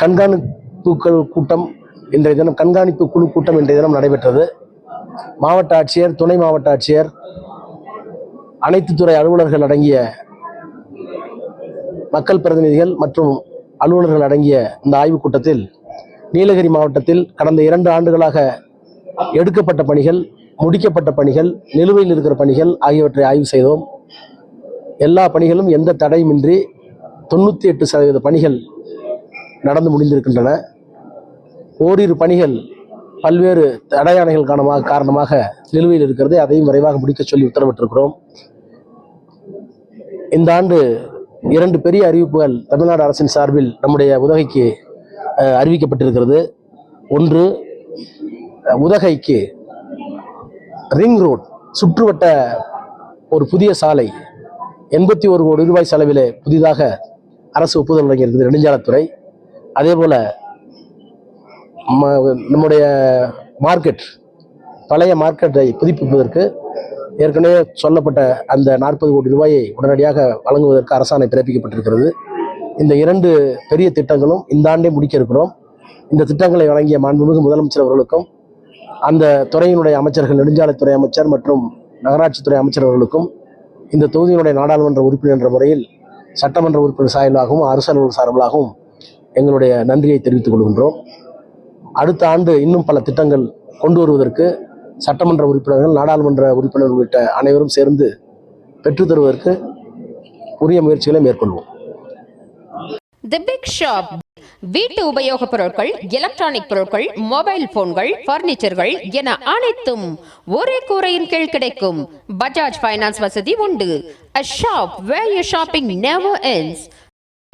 கண்காணிப்புகள் கூட்டம் இன்றைய தினம் கண்காணிப்பு குழு கூட்டம் இன்றைய தினம் நடைபெற்றது. மாவட்ட ஆட்சியர் துணை மாவட்ட ஆட்சியர் அனைத்து துறை அலுவலர்கள் அடங்கிய மக்கள் பிரதிநிதிகள் மற்றும் அலுவலர்கள் அடங்கிய இந்த ஆய்வுக் கூட்டத்தில் நீலகிரி மாவட்டத்தில் கடந்த இரண்டு ஆண்டுகளாக எடுக்கப்பட்ட பணிகள் முடிக்கப்பட்ட பணிகள் நிலுவையில் இருக்கிற பணிகள் ஆகியவற்றை ஆய்வு செய்தோம். எல்லா பணிகளும் எந்த தடையுமின்றி தொண்ணூற்றி எட்டு சதவீத பணிகள் நடந்து முடிந்திருக்கின்றன. ஓரிரு பணிகள் பல்வேறு தடையானைகள் காரணமாக காரணமாக நிலுவையில் இருக்கிறது. அதையும் விரைவாக முடிக்க சொல்லி உத்தரவிட்டிருக்கிறோம். இந்த ஆண்டு இரண்டு பெரிய அறிவிப்புகள் தமிழ்நாடு அரசின் சார்பில் நம்முடைய உதகைக்கு அறிவிக்கப்பட்டிருக்கிறது. ஒன்று உதகைக்கு ரிங் ரோட் சுற்றுவட்ட ஒரு புதிய சாலை எண்பத்தி ஒரு கோடி ரூபாய் செலவிலே புதிதாக அரசு ஒப்புதல் வழங்கியிருக்கிறது. நெடுஞ்சாலைத்துறை. அதே போல் நம்முடைய மார்க்கெட் பழைய மார்க்கெட்டை புதுப்பிப்பதற்கு ஏற்கனவே சொல்லப்பட்ட அந்த நாற்பது கோடி ரூபாயை உடனடியாக வழங்குவதற்கு அரசாணை பிறப்பிக்கப்பட்டிருக்கிறது. இந்த இரண்டு பெரிய திட்டங்களும் இந்த ஆண்டே முடிக்க இருக்கிறோம். இந்த திட்டங்களை வழங்கிய மாண்புமிகு முதலமைச்சர் அவர்களுக்கும் அந்த துறையினுடைய அமைச்சர்கள் நெடுஞ்சாலைத்துறை அமைச்சர் மற்றும் நகராட்சித்துறை அமைச்சர் அவர்களுக்கும் இந்த தொகுதியினுடைய நாடாளுமன்ற உறுப்பினர் என்ற முறையில் சட்டமன்ற உறுப்பினர் சார்பிலாகவும் அரசு அலுவலர் சார்பிலாகவும் எங்களுடைய நன்றியை தெரிவித்துக் கொள்கின்றோம். அடுத்த ஆண்டு இன்னும் பல திட்டங்கள் கொண்டு வருவதற்கு சட்டமன்ற உறுப்பினர்கள் நாடாளுமன்ற உறுப்பினர் உள்ளிட்ட அனைவரும் சேர்ந்து பெற்றுத் தருவதற்கு உரிய முயற்சிகளை மேற்கொள்வோம். தி பிக் ஷாப் வீட்டு உபயோகப் பொருட்கள் எலக்ட்ரானிக் பொருட்கள் மொபைல் போன்கள் பர்னிச்சர்கள் என அனைத்தும் ஒரே கூரையின் கீழ் கிடைக்கும். பஜாஜ் ஃபைனான்ஸ் வசதி உண்டு. A shop where you shopping never ends.